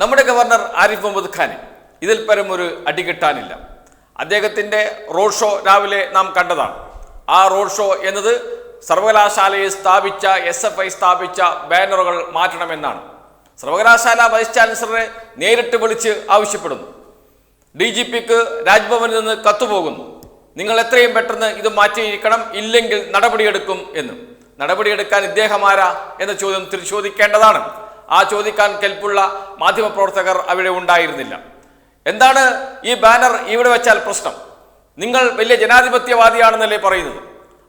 നമ്മുടെ ഗവർണർ ആരിഫ് മുഹമ്മദ് ഖാൻ ഇതിൽ പരം ഒരു അടി കിട്ടാനില്ല. അദ്ദേഹത്തിന്റെ റോഡ് ഷോ രാവിലെ നാം കണ്ടതാണ്. ആ റോഡ് ഷോ എന്നത് സർവകലാശാലയിൽ സ്ഥാപിച്ച എസ് എഫ് ഐ സ്ഥാപിച്ച ബാനറുകൾ മാറ്റണമെന്നാണ്. സർവകലാശാല വൈസ് ചാൻസലറെ നേരിട്ട് വിളിച്ച് ആവശ്യപ്പെടുന്നു. ഡി ജി പിക്ക് രാജ്ഭവനിൽ നിന്ന് കത്തുപോകുന്നു. നിങ്ങൾ എത്രയും പെട്ടെന്ന് ഇത് മാറ്റിയിരിക്കണം ഇല്ലെങ്കിൽ നടപടിയെടുക്കും എന്ന്. നടപടിയെടുക്കാൻ ഇദ്ദേഹം ആരാ എന്ന ചോദ്യം തിരിച്ചോദിക്കേണ്ടതാണ്. ആ ചോദിക്കാൻ കെൽപ്പുള്ള മാധ്യമപ്രവർത്തകർ അവിടെ ഉണ്ടായിരുന്നില്ല. എന്താണ് ഈ ബാനർ ഇവിടെ വെച്ചാൽ പ്രശ്നം? നിങ്ങൾ വലിയ ജനാധിപത്യവാദിയാണെന്നല്ലേ പറയുന്നത്?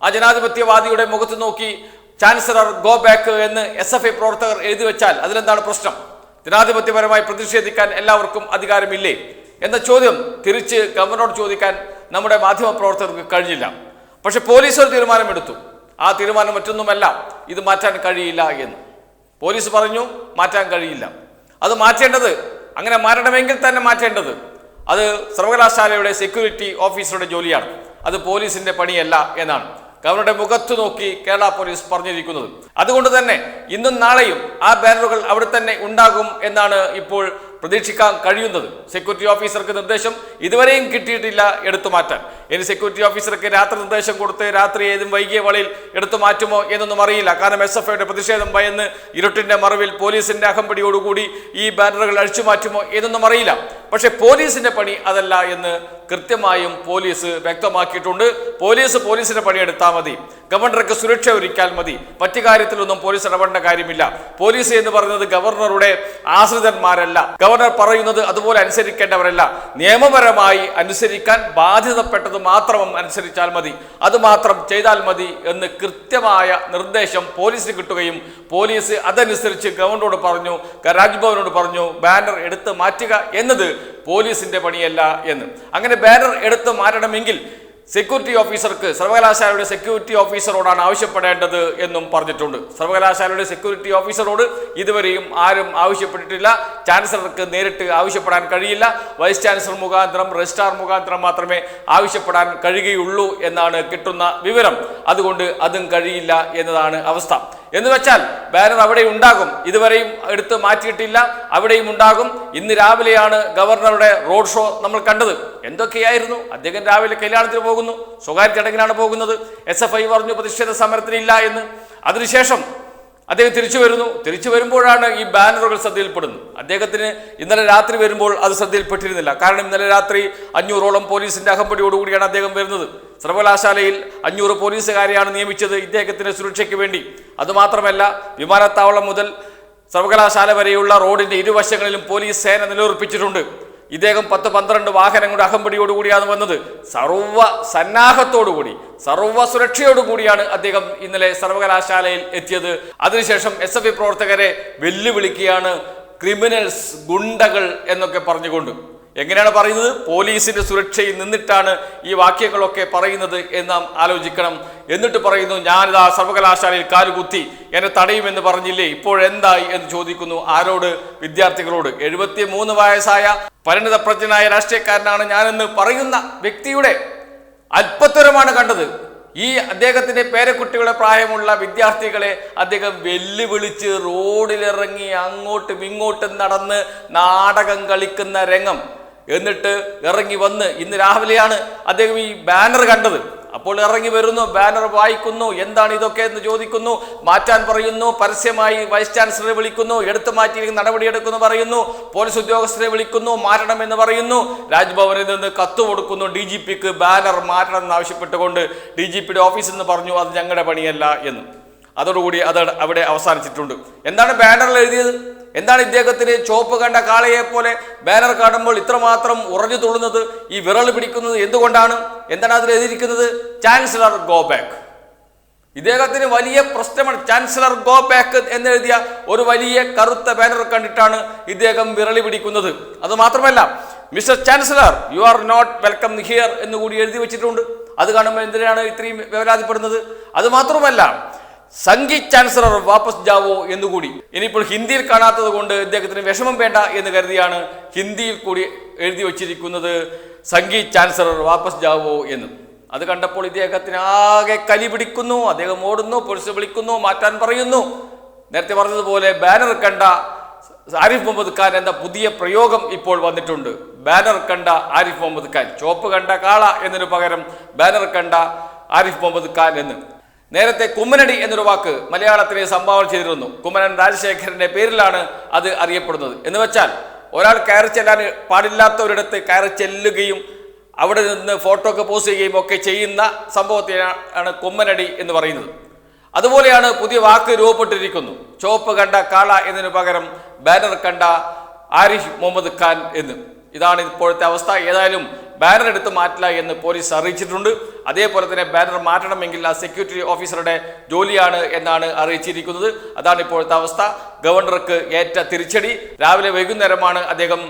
ആ ജനാധിപത്യവാദിയുടെ മുഖത്ത് നോക്കി ചാൻസലർ ഗോ ബാക്ക് എന്ന് എസ് എഫ് ഐ പ്രവർത്തകർ എഴുതി വെച്ചാൽ അതിലെന്താണ് പ്രശ്നം? ജനാധിപത്യപരമായി പ്രതിഷേധിക്കാൻ എല്ലാവർക്കും അധികാരമില്ലേ? എന്ന ചോദ്യം തിരിച്ച് ഗവർണറോട് ചോദിക്കാൻ നമ്മുടെ മാധ്യമപ്രവർത്തകർക്ക് കഴിഞ്ഞില്ല. പക്ഷെ പോലീസ് ഒരു തീരുമാനമെടുത്തു. ആ തീരുമാനം മറ്റൊന്നുമല്ല. ഇത് മാറ്റാൻ കഴിയില്ല എന്ന്. പോലീസ് പറഞ്ഞു മാറ്റാൻ കഴിയില്ല. അത് മാറ്റേണ്ടത് അങ്ങനെ മാറ്റണമെങ്കിൽ തന്നെ മാറ്റേണ്ടത്. അത് സർവകലാശാലയുടെ സെക്യൂരിറ്റി ഓഫീസറുടെ ജോലിയാണ്. അത് പോലീസിന്റെ പണിയല്ല എന്നാണ്. ഗവർണറുടെ മുഖത്ത് നോക്കി കേരള പോലീസ് പറഞ്ഞിരിക്കുന്നത്. അതുകൊണ്ട് തന്നെ ഇന്നും നാളെയും ആ ബാനറുകൾ അവിടെ തന്നെ ഉണ്ടാകും എന്നാണ് ഇപ്പോൾ പ്രതീക്ഷിക്കാൻ കഴിയുന്നത്. സെക്യൂരിറ്റി ഓഫീസർക്ക് നിർദ്ദേശം ഇതുവരെയും കിട്ടിയിട്ടില്ല എടുത്തു മാറ്റാൻ ഇനി സെക്യൂരിറ്റി ഓഫീസർക്ക് രാത്രി നിർദ്ദേശം കൊടുത്ത് രാത്രി ഏതും വൈകിയ വളിയിൽ എടുത്തു മാറ്റുമോ എന്നൊന്നും അറിയില്ല. കാരണം എസ് എഫ് ഐയുടെ പ്രതിഷേധം ഭയന്ന് ഇരുട്ടിന്റെ മറവിൽ പോലീസിന്റെ അകമ്പടിയോടുകൂടി ഈ ബാനറുകൾ അഴിച്ചു മാറ്റുമോ എന്നൊന്നും അറിയില്ല. പക്ഷേ പോലീസിന്റെ പണി അതല്ല എന്ന് കൃത്യമായും പോലീസ് വ്യക്തമാക്കിയിട്ടുണ്ട്. പോലീസ് പോലീസിന്റെ പണിയെടുത്താൽ മതി. ഗവർണർക്ക് സുരക്ഷ ഒരുക്കാൻ മതി. മറ്റു കാര്യത്തിലൊന്നും പോലീസ് ഇടപെടേണ്ട കാര്യമില്ല. പോലീസ് എന്ന് പറയുന്നത് ഗവർണറുടെ ആശ്രിതന്മാരല്ല. ഗവർണർ പറയുന്നത് അതുപോലെ അനുസരിക്കേണ്ടവരല്ല. നിയമപരമായി അനുസരിക്കാൻ ബാധ്യതപ്പെട്ടത് മാത്രം അനുസരിച്ചാൽ മതി. അതുമാത്രം ചെയ്താൽ മതി എന്ന് കൃത്യമായ നിർദ്ദേശം പോലീസിന് കിട്ടുകയും പോലീസ് അതനുസരിച്ച് ഗവർണറോട് പറഞ്ഞു രാജ്ഭവനോട് പറഞ്ഞു ബാനർ എടുത്ത് മാറ്റുക എന്നത് പോലീസിന്റെ പണിയല്ല എന്ന്. അങ്ങനെ ബാനർ എടുത്ത് മാറ്റണമെങ്കിൽ സെക്യൂരിറ്റി ഓഫീസർക്ക് സർവകലാശാലയുടെ സെക്യൂരിറ്റി ഓഫീസറോടാണ് ആവശ്യപ്പെടേണ്ടത് എന്നും പറഞ്ഞിട്ടുണ്ട്. സർവകലാശാലയുടെ സെക്യൂരിറ്റി ഓഫീസറോട് ഇതുവരെയും ആരും ആവശ്യപ്പെട്ടിട്ടില്ല. ചാൻസലർക്ക് നേരിട്ട് ആവശ്യപ്പെടാൻ കഴിയില്ല. വൈസ് ചാൻസലർ മുഖാന്തരം രജിസ്ട്രാർ മുഖാന്തരം മാത്രമേ ആവശ്യപ്പെടാൻ കഴിയുകയുള്ളൂ എന്നാണ് കിട്ടുന്ന വിവരം. അതുകൊണ്ട് അതും കഴിയില്ല എന്നതാണ് അവസ്ഥ. എന്ന് വെച്ചാൽ ബാനർ അവിടെ ഉണ്ടാകും. ഇതുവരെയും എടുത്ത് മാറ്റിയിട്ടില്ല. അവിടെയും ഉണ്ടാകും. ഇന്ന് രാവിലെയാണ് ഗവർണറുടെ റോഡ് ഷോ നമ്മൾ കണ്ടത്. എന്തൊക്കെയായിരുന്നു? അദ്ദേഹം രാവിലെ കല്യാണത്തിന് പോകുന്നു. സ്വകാര്യ ചടങ്ങിലാണ് പോകുന്നത്. എസ് എഫ് ഐ പറഞ്ഞു പ്രതിഷേധ സമരത്തിനില്ല എന്ന്. അതിനുശേഷം അദ്ദേഹം തിരിച്ചു വരുന്നു. തിരിച്ചു വരുമ്പോഴാണ് ഈ ബാനറുകൾ ശ്രദ്ധയിൽപ്പെടുന്നത്. അദ്ദേഹത്തിന് ഇന്നലെ രാത്രി വരുമ്പോൾ അത് ശ്രദ്ധയിൽപ്പെട്ടിരുന്നില്ല. കാരണം ഇന്നലെ രാത്രി അഞ്ഞൂറോളം പോലീസിന്റെ അകമ്പടിയോടുകൂടിയാണ് അദ്ദേഹം വരുന്നത്. സർവകലാശാലയിൽ അഞ്ഞൂറ് പോലീസുകാരെയാണ് നിയമിച്ചത് ഇദ്ദേഹത്തിന്റെ സുരക്ഷയ്ക്ക് വേണ്ടി. അതുമാത്രമല്ല വിമാനത്താവളം മുതൽ സർവകലാശാല വരെയുള്ള റോഡിന്റെ ഇരുവശങ്ങളിലും പോലീസ് സേന നിലയുറപ്പിച്ചിട്ടുണ്ട്. ഇദ്ദേഹം പത്ത് പന്ത്രണ്ട് വാഹനങ്ങളുടെ അകമ്പടിയോടുകൂടിയാണ് വന്നത്. സർവ സന്നാഹത്തോടുകൂടി സർവ സുരക്ഷയോടുകൂടിയാണ് അദ്ദേഹം ഇന്നലെ സർവകലാശാലയിൽ എത്തിയത്. അതിനുശേഷം എസ് എഫ് പ്രവർത്തകരെ വെല്ലുവിളിക്കുകയാണ് ക്രിമിനൽസ് ഗുണ്ടകൾ എന്നൊക്കെ പറഞ്ഞുകൊണ്ട്. എങ്ങനെയാണ് പറയുന്നത്? പോലീസിന്റെ സുരക്ഷയിൽ നിന്നിട്ടാണ് ഈ വാക്യങ്ങളൊക്കെ പറയുന്നത് എന്ന് നാം ആലോചിക്കണം. എന്നിട്ട് പറയുന്നു ഞാനിതാ സർവകലാശാലയിൽ കാലുകുത്തി എന്നെ തടയുമെന്ന് പറഞ്ഞില്ലേ? ഇപ്പോഴെന്തായി? എന്ന് ചോദിക്കുന്നു ആരോട്? വിദ്യാർത്ഥികളോട്. എഴുപത്തി മൂന്ന് വയസ്സായ പരിണിതപ്രജ്ഞനായ രാഷ്ട്രീയക്കാരനാണ് ഞാനെന്ന് പറയുന്ന വ്യക്തിയുടെ അല്പത്തരമാണ് കണ്ടത്. ഈ അദ്ദേഹത്തിന്റെ പേരക്കുട്ടികളെ പ്രായമുള്ള വിദ്യാർത്ഥികളെ അദ്ദേഹം വെല്ലുവിളിച്ച് റോഡിലിറങ്ങി അങ്ങോട്ടും ഇങ്ങോട്ടും നടന്ന് നാടകം കളിക്കുന്ന രംഗം. എന്നിട്ട് ഇറങ്ങി വന്ന് ഇന്ന് രാവിലെയാണ് അദ്ദേഹം ഈ ബാനർ കണ്ടത്. അപ്പോൾ ഇറങ്ങി വരുന്നു ബാനർ വായിക്കുന്നു എന്താണ് ഇതൊക്കെ എന്ന് ചോദിക്കുന്നു മാറ്റാൻ പറയുന്നു പരസ്യമായി വൈസ് ചാൻസലറെ വിളിക്കുന്നു എടുത്തു മാറ്റി നടപടിയെടുക്കുന്നു പറയുന്നു പോലീസ് ഉദ്യോഗസ്ഥരെ വിളിക്കുന്നു മാറ്റണമെന്ന് പറയുന്നു. രാജ്ഭവനിൽ നിന്ന് കത്ത് കൊടുക്കുന്നു ഡി ജി പിക്ക് ബാനർ മാറ്റണമെന്ന് ആവശ്യപ്പെട്ടുകൊണ്ട് ഡി ജി പിയുടെ ഓഫീസിൽ നിന്ന് പറഞ്ഞു അത് ഞങ്ങളുടെ പണിയല്ല എന്ന്. അതോടുകൂടി അത് അവിടെ അവസാനിച്ചിട്ടുണ്ട്. എന്താണ് ബാനറിൽ എഴുതിയത്? എന്താണ് ഇദ്ദേഹത്തിന് ചോപ്പ് കണ്ട കാളയെ പോലെ ബാനർ കാണുമ്പോൾ ഇത്രമാത്രം ഉറഞ്ഞു തുള്ളുന്നത് ഈ വിരൽ പിടിക്കുന്നത് എന്തുകൊണ്ടാണ്? എന്താണ് അതിൽ എഴുതിയിരിക്കുന്നത്? ചാൻസലർ ഗോ ബാക്ക് ഇദ്ദേഹത്തിന് വലിയ പ്രശ്നമാണ്. ചാൻസലർ ഗോ ബാക്ക് എന്നെഴുതിയ ഒരു വലിയ കറുത്ത ബാനർ കണ്ടിട്ടാണ് ഇദ്ദേഹം വിരളി പിടിക്കുന്നത്. അത് മാത്രമല്ല mister chancellor you are not welcome here എന്ന് കൂടി എഴുതി വെച്ചിട്ടുണ്ട്. അത് കാണുമ്പോൾ എന്തിനാണ് ഇത്രയും വേവലാതിപ്പെടുന്നത് അത് മാത്രമല്ല സംഗീത് ചാൻസലർ വാപ്പസ് ജാവോ എന്നുകൂടി. ഇനിയിപ്പോൾ ഹിന്ദിയിൽ കാണാത്തത് കൊണ്ട് ഇദ്ദേഹത്തിന് വിഷമം വേണ്ട എന്ന് കരുതിയാണ് ഹിന്ദിയിൽ കൂടി എഴുതി വച്ചിരിക്കുന്നത് സംഗീത് ചാൻസലർ വാപ്പസ് ജാവോ എന്ന്. അത് കണ്ടപ്പോൾ ഇദ്ദേഹത്തിന് ആകെ കലി പിടിക്കുന്നു അദ്ദേഹം ഓടുന്നു പോലീസ് വിളിക്കുന്നു മാറ്റാൻ പറയുന്നു. നേരത്തെ പറഞ്ഞതുപോലെ ബാനർ കണ്ട ആരിഫ് മുഹമ്മദ് ഖാൻ എന്ന പുതിയ പ്രയോഗം ഇപ്പോൾ വന്നിട്ടുണ്ട്. ബാനർ കണ്ട ആരിഫ് മുഹമ്മദ് ഖാൻ ചോപ്പ് കണ്ട കാള എന്നതിനു പകരം ബാനർ കണ്ട ആരിഫ് മുഹമ്മദ് ഖാൻ എന്ന്. നേരത്തെ കുമ്മനടി എന്നൊരു വാക്ക് മലയാളത്തിലെ സംഭാവന ചെയ്തിരുന്നു. കുമ്മനൻ രാജശേഖരന്റെ പേരിലാണ് അത് അറിയപ്പെടുന്നത്. എന്ന് വെച്ചാൽ ഒരാൾ കയറി ചെല്ലാൻ പാടില്ലാത്തവരിടത്ത് കയറി ചെല്ലുകയും അവിടെ നിന്ന് ഫോട്ടോ ഒക്കെ പോസ്റ്റ് ചെയ്യുകയും ഒക്കെ ചെയ്യുന്ന സംഭവത്തെയാണ് കുമ്മനടി എന്ന് പറയുന്നത്. അതുപോലെയാണ് പുതിയ വാക്ക് രൂപപ്പെട്ടിരിക്കുന്നു. ചോപ്പ് കണ്ട കാള എന്നതിന് പകരം ബാനർ കണ്ട ആരിഫ് മുഹമ്മദ് ഖാൻ എന്ന്. ഇതാണ് ഇപ്പോഴത്തെ അവസ്ഥ. ഏതായാലും ബാനർ എടുത്ത് മാറ്റില്ല എന്ന് പോലീസ് അറിയിച്ചിട്ടുണ്ട്. അതേപോലെ തന്നെ ബാനർ മാറ്റണമെങ്കിൽ ആ സെക്യൂരിറ്റി ഓഫീസറുടെ ജോലിയാണ് എന്നാണ് അറിയിച്ചിരിക്കുന്നത്. അതാണ് ഇപ്പോഴത്തെ അവസ്ഥ. ഗവർണർക്ക് ഏറ്റ തിരിച്ചടി. രാവിലെ വൈകുന്നേരമാണ് അദ്ദേഹം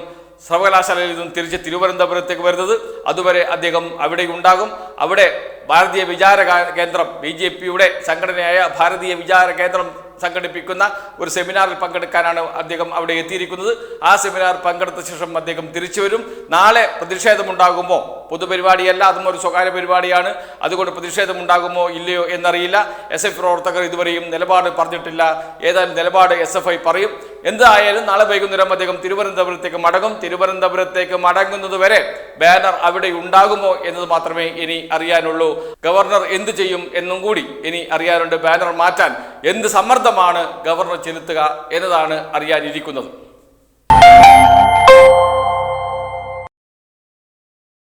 സർവകലാശാലയിൽ നിന്നും തിരിച്ച് തിരുവനന്തപുരത്തേക്ക് വരുന്നത്. അതുവരെ അദ്ദേഹം അവിടെ ഉണ്ടാകും അവിടെ ഭാരതീയ വിചാര കേന്ദ്രം ബി ജെ പിയുടെ സംഘടനയായ ഭാരതീയ വിചാര കേന്ദ്രം സംഘടിപ്പിക്കുന്ന ഒരു സെമിനാറിൽ പങ്കെടുക്കാനാണ് അദ്ദേഹം അവിടെ എത്തിയിരിക്കുന്നത്. ആ സെമിനാർ പങ്കെടുത്ത ശേഷം അദ്ദേഹം തിരിച്ചു വരും. നാളെ പ്രതിഷേധമുണ്ടാകുമോ? പൊതുപരിപാടിയല്ല അതും ഒരു സ്വകാര്യ പരിപാടിയാണ്. അതുകൊണ്ട് പ്രതിഷേധമുണ്ടാകുമോ ഇല്ലയോ എന്നറിയില്ല. എസ് എഫ് പ്രവർത്തകർ ഇതുവരെയും നിലപാട് പറഞ്ഞിട്ടില്ല. ഏതായാലും നിലപാട് എസ് എഫ് ഐ പറയും. എന്തായാലും നാളെ വൈകുന്നേരം അദ്ദേഹം തിരുവനന്തപുരത്തേക്ക് മടങ്ങും. തിരുവനന്തപുരത്തേക്ക് മടങ്ങുന്നത് വരെ ബാനർ അവിടെ ഉണ്ടാകുമോ എന്നത് മാത്രമേ ഇനി അറിയാനുള്ളൂ. ഗവർണർ എന്ത് ചെയ്യും എന്നും കൂടി ഇനി അറിയാനുണ്ട്. ബാനർ മാറ്റാൻ എന്ത് സമ്മർദ്ദമാണ് ഗവർണർ ചെലുത്തുക എന്നതാണ് അറിയാനിരിക്കുന്നത്.